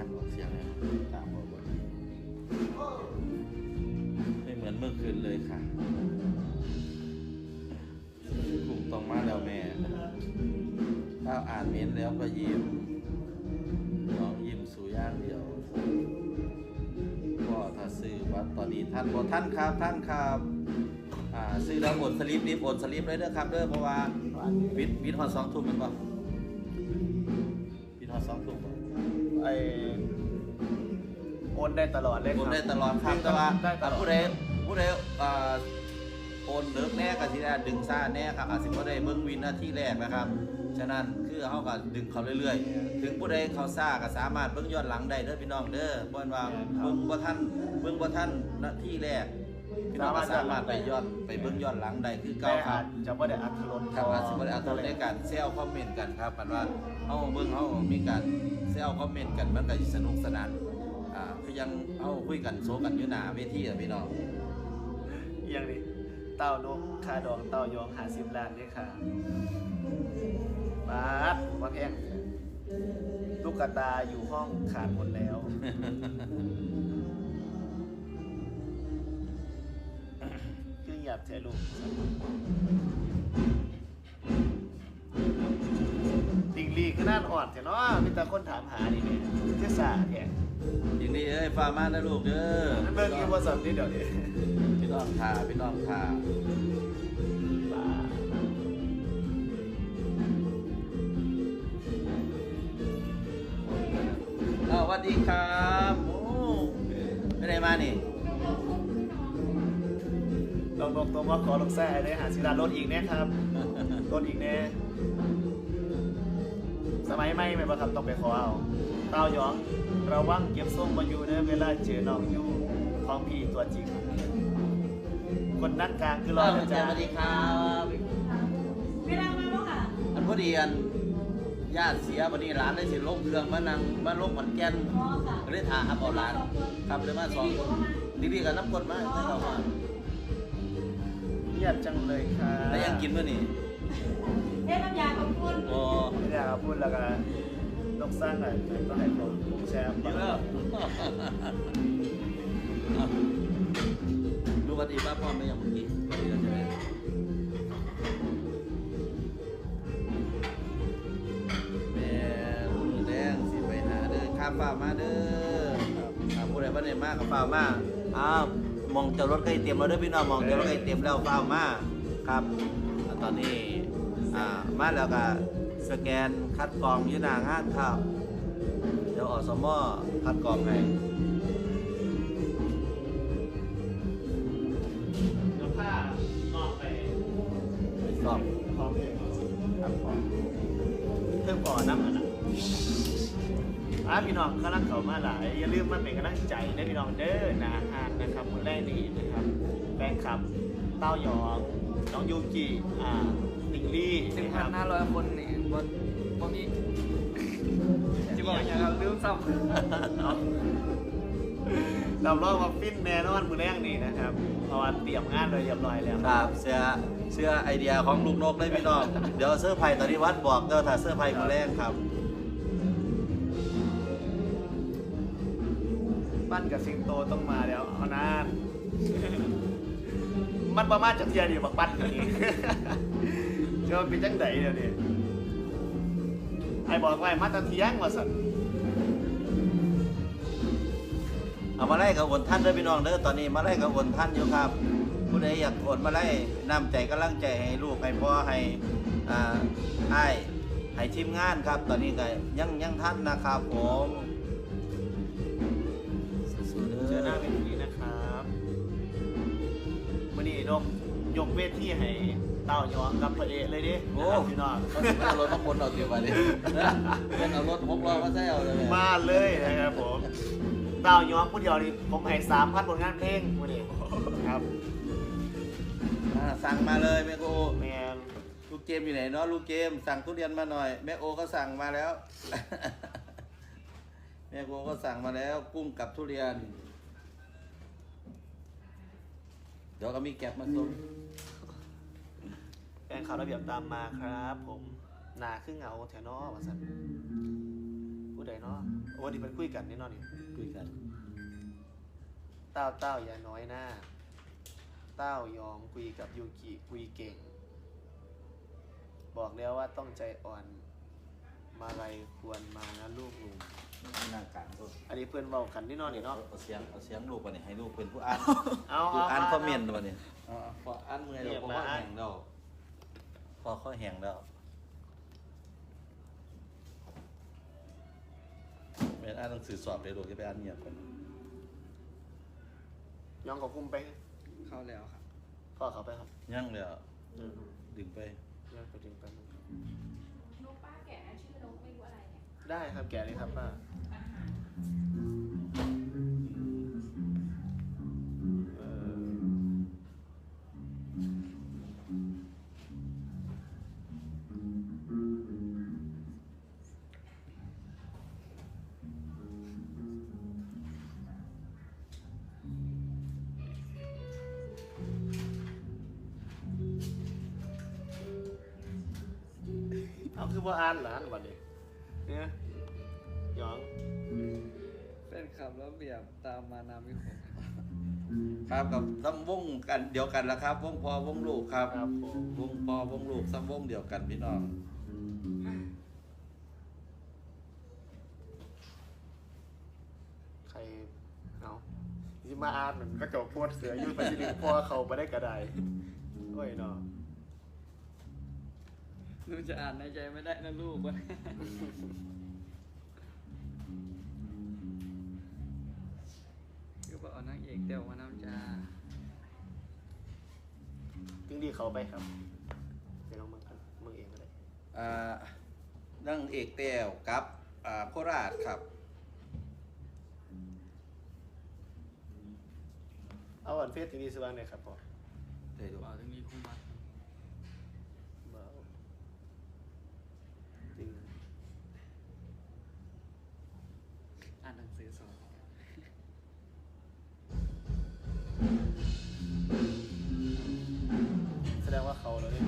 อ่านออกเสียงเลยตามบอกว่าไม่เหมือนเมื่อคืนเลยค่ะคงต้องมาแล้วแม่ ถ้าอ่านเม้นต์แล้วก็ยิ้มน้องยิ้มสู่ย่างเดียวก็ถ้าซื้อวัดตอนนี้ท่านบอกท่านครับท่านครับซื้อแล้วอนสลิปรีบอนสลิปเลยเด้อครับเด้อเพราะว่าวิทวิทฮอดสองทุ่มมันบ่วิทฮอดสองทุ่มบ่ ไอโอนได้ตลอดเลยโอนครับได้ตลอดครับแต่ว่าได้ตลอด ผู้ใดผู้ใดอ่าโอนเลิกแน่ก็สิได้ดึงซ่าแน่ครับอาจสิบ่ได้เบิ่งวินนาทีแรกนะครับ ฉะนั้นคือเฮาก็ดึงเขาเรื่อยๆ ถึงผู้ใดเขาซ่าก็สามารถเบิ่งย้อนหลังได้เด้อพี่น้องเด้อบ่ว่าเบิ่งบ่ทันเบิ่งบ่ทันนาทีแรกพี่น้องก็สามารถไปย้อนไปเบิ่งย้อนหลังได้คือแต่เก่าคอารับจจะไม่ได้อัธรสครับอาจสิบ่ได้เอาตัวในการแซวคอมเมนต์กันครับปันว่าเฮาเบิ่งเฮามีการแซวคอมเมนต์กันมันก็สิสนุกสนานอ่าคือยังเฮาคุยกันโซกันอยู่หน้าเวทีอะพี่น้องเอียงดิเต้านกคาดองเต้ายองหาสิบล้านเนี่ยค่ะบาสว่าแพงลูกกระตาอยู่ห้องขาดหมดแล้ว คือหยาบแท้ลูก ติงลีคือน่านอ่อนแท้เนาะมีแต่คนถามหานี่เนี่ยเทศาแท้ยินดีเอ้ยฟ้ามานะลูกเด้อเบิ่งอีบ่สนนี่เดี๋ยวนี้พี่น้องทาพี่น้องทาสอ้าวสวัสดีครับโอ้ไปไหนมานี่ลองบอกตัวว่าขอลงแซ่ได้หาศิลาลดอีกเนี่ยครับลดอีกแน่ สมัยใหม่ไหมบ่ครับต้องไปขอเอาเต้าหยองระวังเก็บส้มมาอยู่เด้อเวลาเจอน้องอยู่ของพี่ตัวจริง คนด้านกลางคือรออ้าวนะสจ๊ะวัสดีครับเวลามาบ้างค่ะอันพอดีอันญาติเสียวันนี้ร้านได้สิลงเครื่องมานั่งมาลงขอนแก่นอ๋อค่ะก็เลยถามเอาร้านครับเลยมาสองคนดีๆกับน้ำกรดมาให้เรามาเงียบจังเลยค่ะแล้วยังกินมื้อนี่ เอ๊ะน้ำยาของคุณโอ้ไม่อยากเอาพูดแล้วก็ต้องสร้างหน่อยต้องให้ผมผมแชร์เยอะดูวันดีป้าพ่อไม่ยังเมื่อกี้วันดีแล้วใช่ไหมแม่มือแดงสิไปหาเด้อข้ามฟ้ามาเด้อครับผู้ใดบ้านไหนมากกับฟ้ามาอ้าวมองเจอรถใกล้เต็มแล้วเด้อพี่น้องมองเจอรถใกล้เต็มแล้วฟ้ามาครับแล้วตอนนี้ อ่ามาแล้วก็สแกนคัดกรองยืนหน้างานครับ เดี๋ยวอสมคัดกรองให้แล้วผ้านอกไปสอบพร้อมเพลงครับพร้อมเครื่องก่อนน้ำอันนะอะพี่น้องกำลังเข้ามาหลาย อย่าลืมมาเป็นกำลังใจนะพี่น้องเด้อนาฮานนะครับคนแรกนี่นะครับแฟนคลับเต้ายองน้องยูกิอ่า ติงลี่หนึ่งนะคพัรันบห้าร้อยคนนี่บนบนนี้จะบอกอย่างเราลืมซ้เราลองมาฟินแน่นอนมือแรกนี่นะครับเพราะว่าเตรียมงานเลยเรียบร้อยแล้วครับเสื้อเสื้อไอเดียของลูกนกได้พี่น้องเดี๋ยวเสื้อไผ่ตอนนี้วัดบอกเดี๋ยวถ้าเสื้อไผ่มาแรงครับปั้นกับสิงโตต้องมาแล้วเอานานมันประมาณจะเทียดีบักปั้นอย่างนี้ จะมันเป็นจังไดเดี๋ยวนี้ไอ้บอกไว้มาแตะเทียงว่าสันเอามาไล่กับวนท่านเด้อพี่น้องเด้อตอนนี้มาไล่กับวนท่านอยู่ครับ ผู้ใดอยากโอนมาไล่นำใจกำลังใจให้ลูกให้พ่อให้อ่าให้ให้ทีมงานครับ ตอนนี้ก็ยังยังท่านนะครับผมสู้ๆเจเด้อหน้าอเวทีนะครับวันนี้นกยกเวทีให้ เต้ายองกับพระเอกเลยดิโอ้นะครับพี่น้อง เขาสิเอารถมาคนเอาเดี๋ยวมาดิเป็นเอารถหกล้อมาใส่เอาเลยมาเลยนะครับผมเต้ายองผู้เดียวนี่ผมให้สามพันผลงานเพลงวันนี้ครับอ่าสั่งมาเลยแม่โอแมนลูกเกมอยู่ไหนเนาะลูกเกมสั่งทุเรียนมาหน่อยแม่โอก็สั่งมาแล้ว แม่โอก็สั่งมาแล้วกุ้งกับทุเรียน เดี๋ยวก็มีแก็บมาส่ง แฟนข่าวระเบียบตามมาครับ ผมหนาขึ้นเหงาแถวนอว่าสันผู้ใดเนาะโอ้อ้ที่มันคุยกันแน่นอนนี่คุยกัน เต้าเต้าอย่าน้อยหน้า เต้ายอมคุยกับยูกิคุยเก่ง บอกแล้วว่าต้องใจอ่อน มาลัยควรมานะลูกหนุ่มหน้ากลางตัวอันนี้เพื่อนเบากันนิดหน่อยนี่เนาะเอาเสียงเอาเสียงลูกมาเนี่ยให้ลูกเป็นผู้อ่านเอาผู้เอาอ่านเอาคอมเมนต์มาเนี่ยพออ่านเมื่อยแล้วพอข้อแห้งแล้วพ อข้อแห้งแล้วแม่นอ่านหนังสือสอบเลยลูกจะไปอ่านเงียบกันย้องกับคุ้มไป เข้าแล้วครับพ่อเขาไปครับยั่งเลยอะอืมดึงไปย้องไปถึงไปบนึงนกป้าแก่นะชื่อนกไม่รู้อะไรเนี่ย ได้ครับแกเลยครับป้า คือว่าอ่านเหรออ่านวันนี้เนี่ยหยองเป็นขับแล้วเบียบตามมานามิคมครับกับซ้ำวงกันเดียวกันแล้วครับ วงพอวงลูกครับครับผมวงพอวงลูกซ้ำวงเดียวกันพี่น้องใครเอาที่มาอ่านมันก็จบปวดเสืออยืดไปทีนึงเพราะว่าเขาไปได้กระไดโอ้ยเนาะ หนูจะอ่านในใจไม่ได้นะลูกวะคือบอกเอานางเอกเดี่ยวมาน้ำจ้าทิ้งดีเขาไปครับเดี๋ยวลองมึงกันมึงเองก็ได้อ่านั่งเอกแต้วกับอ่าโคราชครับ เอาอันเฟสทีดีสว่างเลยครับพ่อได้ดูเอาตรงนี้คุ้มบัตเเขาแล้วเนี่ย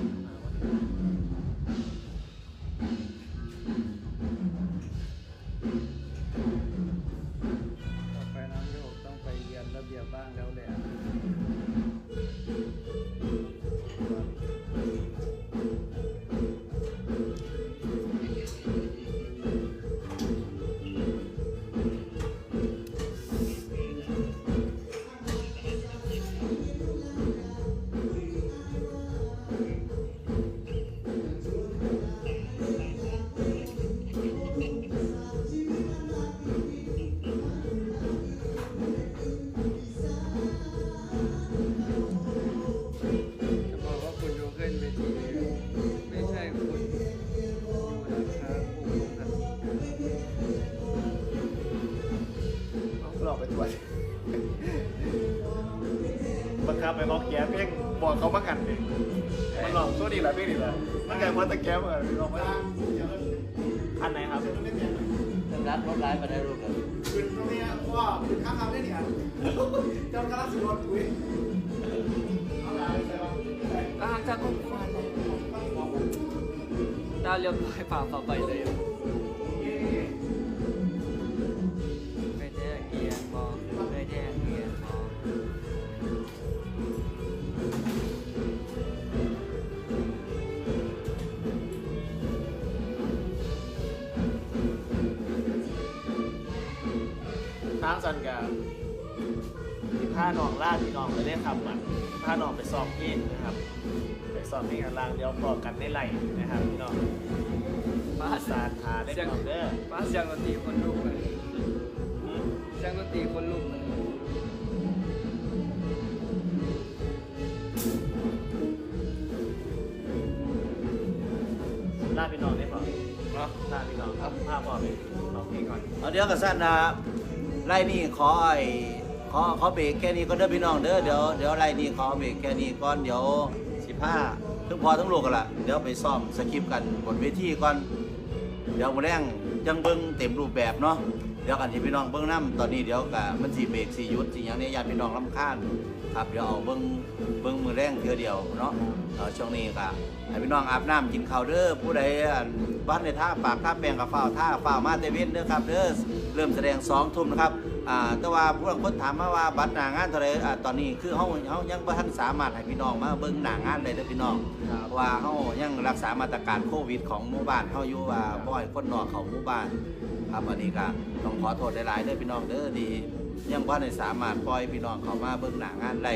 แหละเพ่งดีแหละมันไงว่าตะแก้มาลองมาอันไหนครับรัดรถร้ายมาได้รูปเลยคือตรงนี้ว่าคืนข้างคำได้เนี่ยจ้ากำลังสิรถอุ้ยเอาละไรใช่ปะอ่าจะคงควันดาวเรียบร้อยผ่าต่อไปเลย ทางสันกับที่ผ้าหนองล่าดที่น้องไปได้ครับอะผ้าหนองไปซ้อมเพลงนะครับไปซ้อมเพลงกันล่างเดี๋ยวพอกันได้ไหลนะครับพี่น้องป้าภาษาทาได้พี่น้องเด้อป้าเสียงดนตรีคนลุกเลยอืมเสียงดนตรีคนลุกเลยล่าพี่น้องได้ป่ะเนาะล่าพี่น้องครับภาพพอไปร้องเพลงก่อนเอาเดี๋ยวกับสั้นนะ ไล่นี่ขอไอ้ขอขอเบรกแค่นี้ก็เด้อพี่น้องเด้อเดี๋ยวเดี๋ยวไล่นี่ขอเบรกแค่นี้ก่อนเดี๋ยวสิบห้าทั้งพอทั้งลูกกันละเดี๋ยวไปซ้อมสคริปต์กันบนเวทีก่อนเดี๋ยวมาแรงจังเบิ้งเต็มรูปแบบเนาะเดี๋ยวกันที่พี่น้องเบิ้งน้ำตอนนี้เดี๋ยวกับมันสีเบรกสียุดสีอย่างนี้ญาติพี่น้องลำคาญครับเดี๋ยวเอาเบิ้งเบิ้งมือแรงเทือเดียวเนาะช่วงนี้ก็ให้พี่น้องอาบน้ำกินข้าวเด้อผู้ใดบ้านในท่าปากท่าแปลงกับฝ้าวท่าฝ้าวมาเตเวนเด้อครับเด้อ เริ่มแสดงสองทุ่มนะครับอ่าแต่ว่าผู้บางคนถามมาว่าบัตรหนางานเท่าไหรอ่าตอนนี้คือเฮาเฮายังบ่ทันสามารถให้พี่น้องมาเบิ่งหนางานเลยเด้อพี่น้องครับเพราะว่าเฮายังรักษามาตรการโควิดของหมู่บ้านเฮาอยู่ว่าบ่ให้คนนอกเข้าหมู่บ้านครับอันนี้ก็ต้องขอโทษหลายๆเด้อพี่น้องเด้อดียังบ่ได้สามารถปล่อยพี่น้องเข้ามาเบิ่งหน้างานได้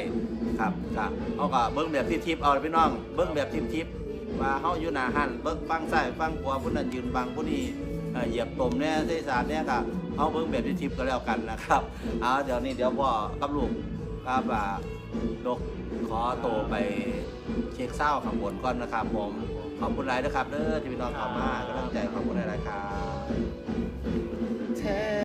ครับก็เฮาก็เบิ่งแบบทิพย์ๆเอาพี่น้องเบิ่งแบบทิพย์ๆว่าเฮาอยู่หน้าหันเบิ่งฟังซ้ายฟังขวาผู้นั้นยืนบังผู้นี้เอ่อเหยียบตมเนี่ยเสยสารเนี่ยก็ เอาเพิ่งแบบทิพย์ก็แล้วกันนะครับเอาเดี๋ยวนี้เดี๋ยวพ่อกับลูกครับอ่าดกขอโตไปเช็คเศร้าข้างบนก่อนนะครับ ผมขอบคุณหลายนะครับเด้อที่พี่น้องเข้ามากำลังใจขอบคุณหลายๆครับ